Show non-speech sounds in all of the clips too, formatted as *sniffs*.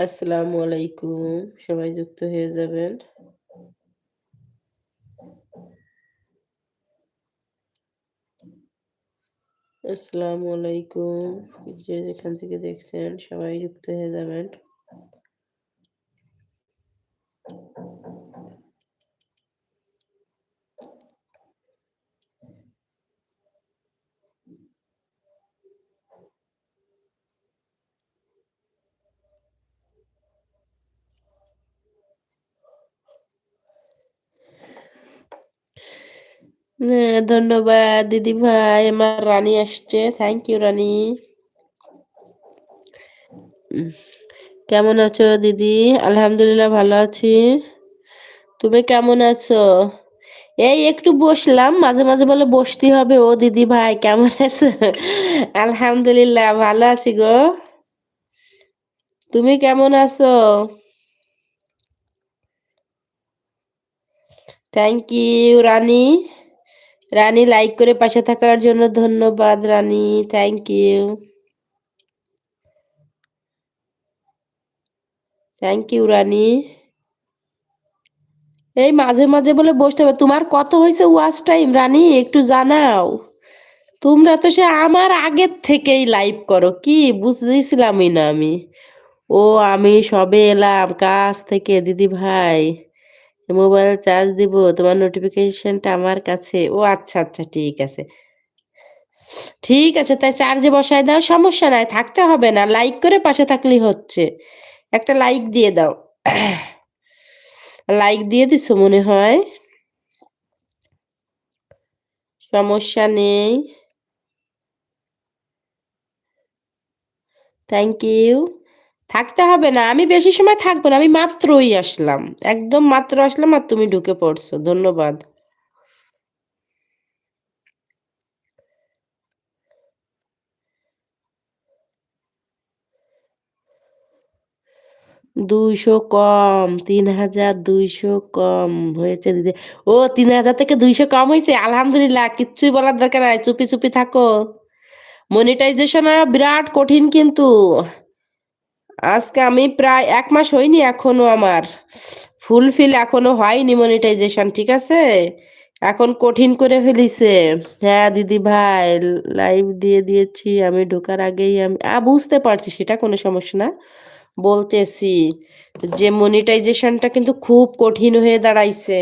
আসসালামু আলাইকুম। সবাই যুক্ত হয়ে যাবেন। আসসালামু আলাইকুম। যে যেখান থেকে দেখছেন, সবাই যুক্ত হয়ে যাবেন। ধন্যবাদ দিদিভাই। আমার রানী আসছে। Thank you Rani. কেমন আছো দিদি? আলহামদুলিল্লাহ ভালো আছি। তুমি কেমন আছো? এই একটু বসলাম। মাঝে, মাঝে বলে বসতে হবে। ও দিদি ভাই কেমন আছো? আলহামদুলিল্লাহ ভালো আছি গো। তুমি কেমন আছো? Thank you Rani. Rani like করে পাশে থাকার জন্য ধন্যবাদ Rani. Thank you. Thank you Rani. এই মাঝে, মাঝে বলে বসতে হবে। তোমার কত হয়েছে ওয়াচ টাইম রানী একটু জানাও। তোমরা তো সে আমার আগের থেকেই লাইভ করো। কি বুঝতেছিলামই না আমি। ও আমি সবে এলাম কাজ থেকে দিদিভাই। মোবাইল চার্জ দিব। তোমার নোটিফিকেশনটা আমার কাছে। ও আচ্ছা, আচ্ছা ঠিক আছে। ঠিক আছে তাই চার্জে বসায় দাও। সমস্যা নাই। থাকতে হবে না। লাইক করে পাশে থাকলেই হচ্ছে। একটা লাইক দিয়ে দাও। লাইক দিয়ে দিছো মনে হয়। সমস্যা নেই। Thank you. থাকতে হবে না। আমি বেশি সময় থাকব না। আমি মাত্রই আসলাম। একদম মাত্র আসলাম আর তুমি ঢুকে পড়ছো। ধন্যবাদ। দুইশো কম। ৩,২০০ কম হয়েছে দিদি। ও ৩,০০০ থেকে ২০০ কম হয়েছে আলহামদুলিল্লাহ। কিচ্ছুই বলার দরকার নাই। চুপি, চুপি থাকো। মনিটাইজেশন বিরাট কঠিন কিন্তু। আজকে আমি প্রায় এক মাস হয়নি এখনও আমার। ফুলফিল এখনও হয়নি মনিটাইজেশন। ঠিক আছে? এখন কঠিন করে ফেলিছে। হ্যাঁ দিদি ভাই লাইভ দিয়ে দিয়েছি। আমি ঢোকার আগেই আমি বুঝতে পারছি, সেটা কোনো সমস্যা না। বলতেছি যে মনিটাইজেশনটা কিন্তু খুব কঠিন হয়ে দাঁড়াইছে।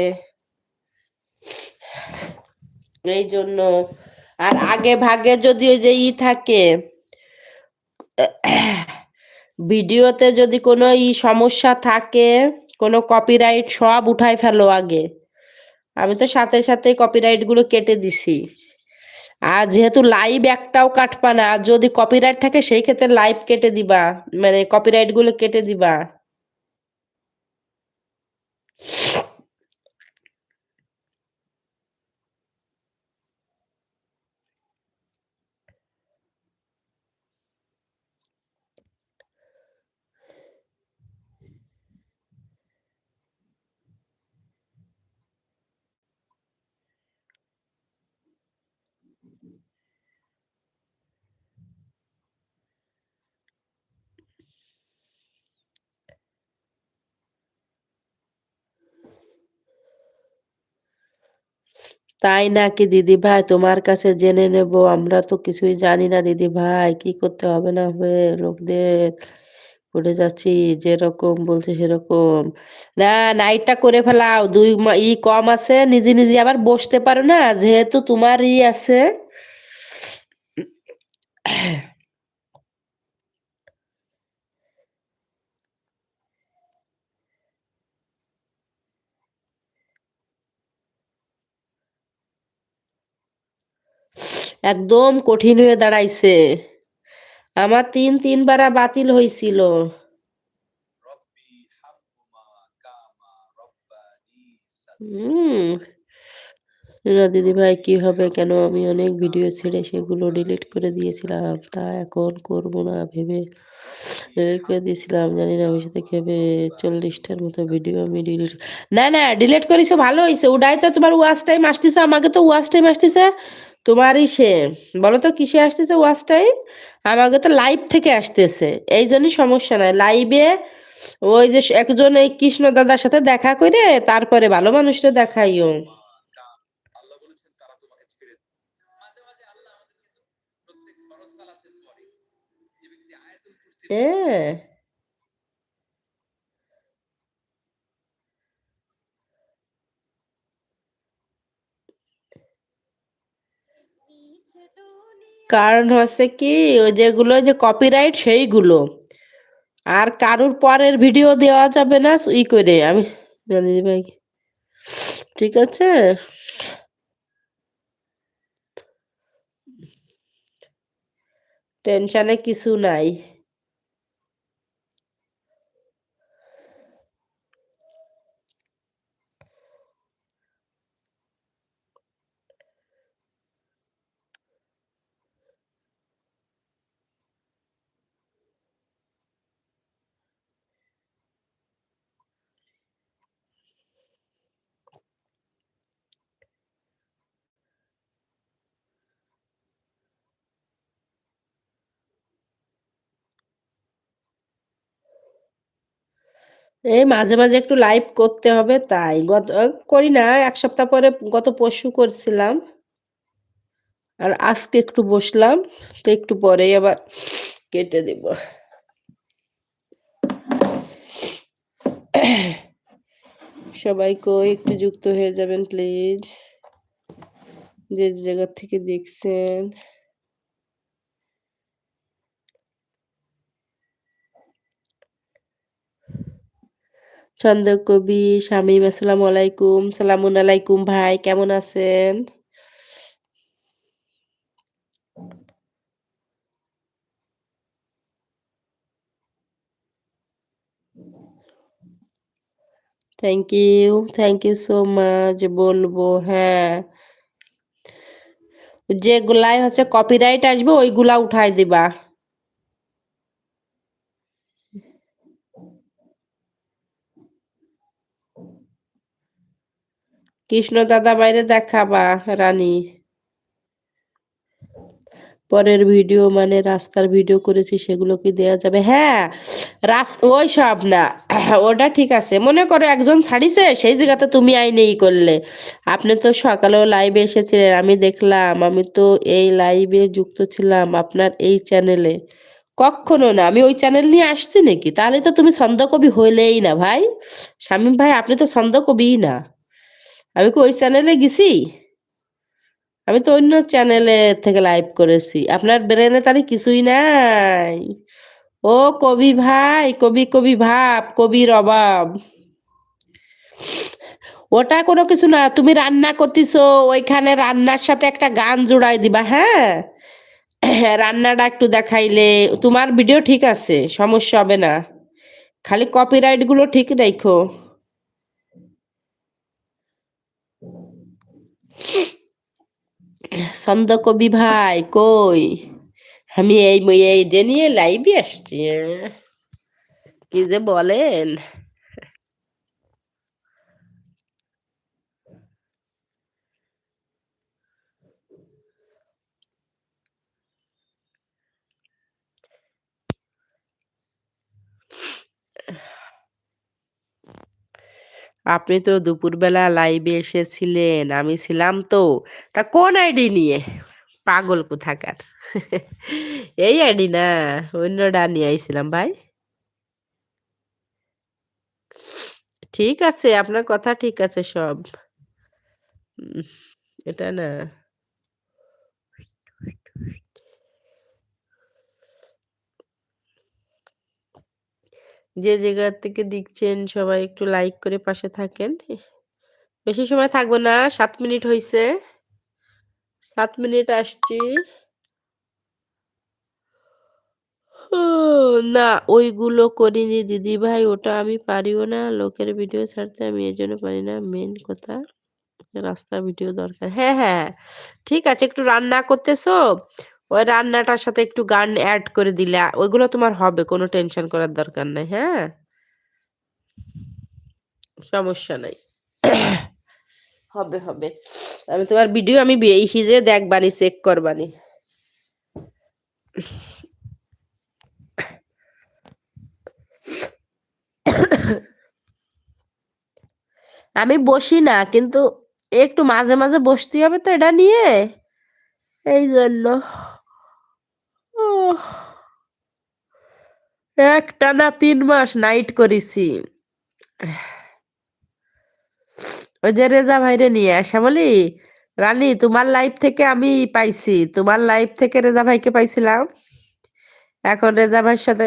এই জন্য, আর আগে ভাগে যদি ওই যে ই থাকে ভিডিওতে যদি কোনো ই সমস্যা থাকে, কোনো কপিরাইট সব উঠাই ফেলো আগে। আমি তো সাথে, সাথে কপিরাইটগুলো কেটে দিছি। আর যেহেতু লাইভ একটাও কাটবা না। আর যদি কপিরাইট থাকে সেই ক্ষেত্রে লাইভ কেটে দিবা। মানে কপিরাইটগুলো কেটে দিবা। তাই নাকি দিদিভাই? তোমার কাছে জেনে নেব। আমরা তো কিছুই জানি না দিদিভাই। কি করতে হবে না হবে লোকদের পড়ে যাচ্ছি। যেরকম বলছে সেরকম। না নাইটটা করে ফেলাও। দুই ই কম আছে। নিজে, নিজে আবার বসতে পারো না। যেহেতু তোমার ই আছে *sniffs* একদম কঠিন হয়ে দাঁড়াইছে। আমার ৩, ৩ বারা বাতিল হয়েছিল হুম। না দিদিভাই কি হবে কেন? আমি অনেক ভিডিও ছেড়ে সেগুলো ডিলিট করে দিয়েছিলাম। তা এখন করব না ভেবে ডিলিট করে দিয়েছিলাম। জানি না ভবিষ্যতে কি হবে। ৪০ টার মতো ভিডিও আমি ডিলিট না, না ডিলিট করিছো ভালো হয়েছে ওটাই তো তোমার ওয়াচ টাইম আসতেছে। আমাকে তো ওয়াচ টাইম আসতেছে তোমারই সে বলো তো কিসে আসতেছে ওয়াচ টাইম? আমাকে তো লাইভ থেকে আসতেছে। এইজন্যই সমস্যা নাই। লাইভে ওই যে একজন এই কৃষ্ণ দাদার সাথে দেখা করে তারপরে ভালো মানুষটা দেখাইও হ্যাঁ কারণ হচ্ছে কি, ওই যেগুলো যে কপিরাইট সেইগুলো। আর কারুর পরের ভিডিও দেওয়া যাবে না ই করে, আমি জানি ভাই। ঠিক আছে? টেনশনে কিছু নাই। এই মাঝে মাঝে একটু লাইভ করতে হবে তাই। গত, করি না, এক সপ্তাহ পরে গত পরশু করছিলাম। আর আজকে একটু বসলাম, তো একটু পরেই আবার কেটে দিব। সবাই কই, একটু যুক্ত হয়ে যাবেন প্লিজ যে যে জায়গা থেকে দেখছেন। ছন্দ কবি শামীম আসসালামু আলাইকুম, সালামুন আলাইকুম ভাই, কেমন আছেন? Thank you thank you so much বলব হ্যাঁ। যেগুলাই হচ্ছে কপিরাইট আসবে, ওইগুলা উঠাই দিবা। কৃষ্ণ দাদা বাইরে দেখাবা, রানী। পরের ভিডিও মানে রাস্তার ভিডিও করেছি, সেগুলো কি দেওয়া যাবে? হ্যাঁ ওই সব না। *clears throat* ওটা ঠিক আছে। মনে করো একজন ছাড়িছে, সেই জায়গাতে তুমি আইনেই করলে। আপনি তো সকালেও লাইভে এসেছিলেন, আমি দেখলাম, আমি তো এই লাইভে যুক্ত ছিলাম আপনার এই চ্যানেলে কখনো না, আমি ওই চ্যানেল নিয়ে আসছি নাকি? তাহলে তো তুমি ছন্দকবি হইলেই না ভাই। শামীম ভাই, আপনি তো ছন্দকবিই না। আমি কি ওই চ্যানেলে গেছি? আমি তো অন্য চ্যানেলে থেকে লাইভ করেছি। আপনার ব্রেনে তাহলে কিছুই নাই। ও কবি ভাই, কবি কবি ভাব, কবির অভাব। ওটা কোনো কিছু না, তুমি রান্না করতেছো, ওইখানে রান্নার সাথে একটা গান জোড়াই দিবা হ্যাঁ? রান্নাটা একটু দেখাইলে, তোমার ভিডিও ঠিক আছে, সমস্যা হবে না। খালি কপিরাইটগুলো ঠিক রাখো ছন্দ কবি ভাই কই আমি এই এই নিয়ে লাইভে আসছি কি যে বলেন আপনি তো দুপুরবেলা লাইভে এসেছিলেন, আমি ছিলাম তো, তা কোন আইডি নিয়ে? পাগল কোথাকার? এই আইডি না অন্যটা নিয়ে আইছিলাম ভাই। ঠিক আছে, আপনার কথা ঠিক আছে সব। এটা না। যে জায়গা থেকে দেখছেন সবাই একটু লাইক করে পাশে থাকেন। বেশি সময় থাকব না, সাত মিনিট হয়েছে সাত মিনিট আসছি। *sighs* না, ওইগুলো করিনি দিদি ভাই, ওটা আমি পারিও না। লোকের ভিডিও ছাড়তে আমি এই জন্য পারি না। মেন কথা, রাস্তা ভিডিও দরকার। হ্যাঁ হ্যাঁ। ঠিক আছে, একটু রান্না করতেছো? ওই রান্নাটার সাথে একটু গান অ্যাড করে দিলে, ওইগুলো তোমার হবে, কোনো টেনশন করার দরকার নাই হ্যাঁ? সমস্যা নাই। হবে হবে। আমি তোমার ভিডিও আমি এই হিজে দেখবানি চেক করবানি। আমি বসি না, কিন্তু একটু মাঝে মাঝে বসতে হবে তো এটা নিয়ে। এই জন্য। ওহ! একটানা ৩ মাস নাইট করেছি। ওই যে রেজা ভাইরে নিয়ে, শ্যামলী, রানী তোমার লাইফ থেকে আমি পাইছি। তোমার লাইফ থেকে রেজা ভাইকে পাইছিলাম। এখন রেজা ভাইয়ের সাথে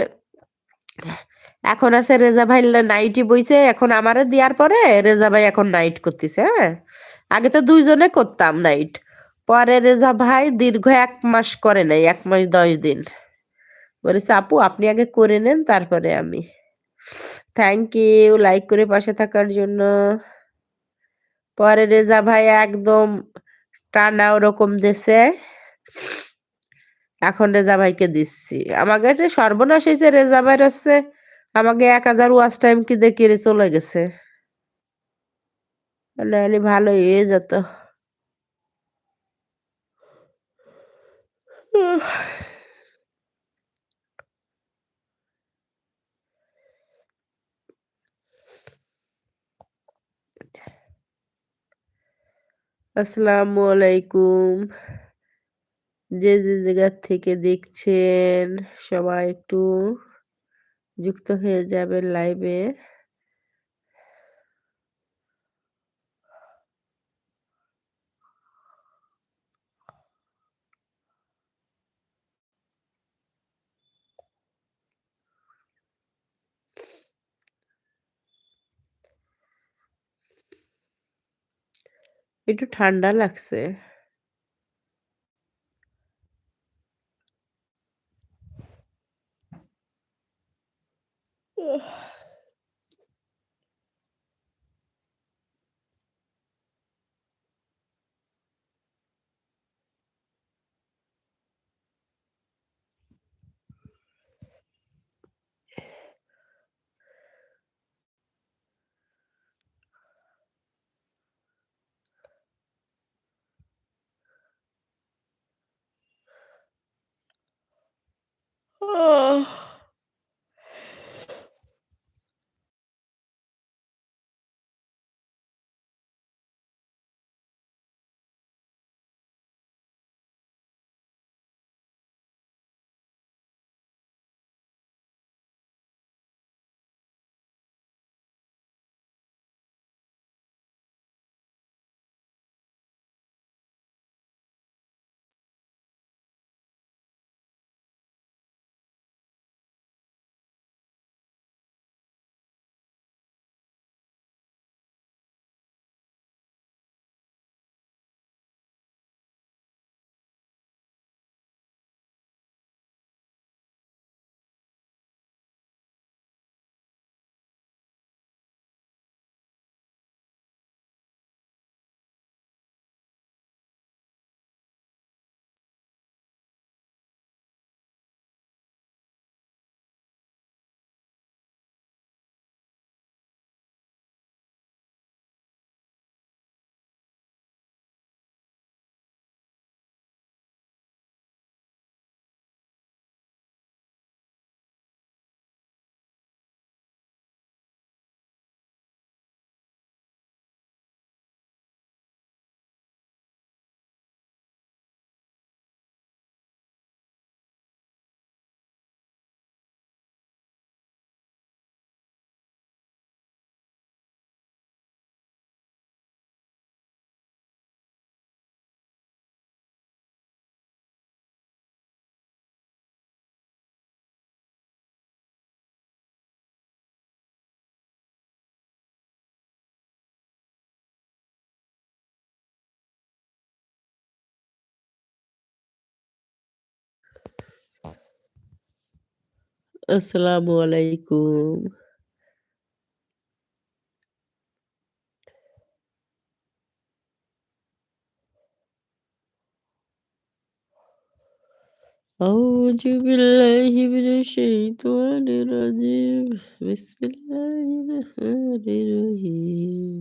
এখন আছে রেজা ভাই নাইটই বইছে। এখন আমারে দেওয়ার পরে রেজা ভাই এখন নাইট করতেছে, হ্যাঁ? আগে তো দুইজনে করতাম নাইট। পরে রেজা ভাই দীর্ঘ এক মাস করে নাই। এক মাস ১০ দিন। বলেছে, "আপু আপনি আগে করে নেন তারপরে আমি।" থ্যাংক ইউ লাইক করে পাশে থাকার জন্য। পরে রেজা ভাই একদম টানা ওরকম দেশে এখন রেজা ভাইকে দিচ্ছি। আমার কাছে সর্বনাশ হয়েছে রেজা ভাইয়ের হচ্ছে আমাকে ১০০০ ওয়াচ টাইম কি দেখিয়ে চলে গেছে। নাহলে ভালোই হয়ে যেত। আসসালামু আলাইকুম। যে, যে জায়গার থেকে দেখছেন সবাই একটু যুক্ত হয়ে যাবেন লাইভে। একটু ঠান্ডা লাগছে। Oh. আসসালামু আলাইকুম। আউযু বিল্লাহি মিনাশ শাইতানির রাজিম। বিসমিল্লাহির রহমানির রহিম।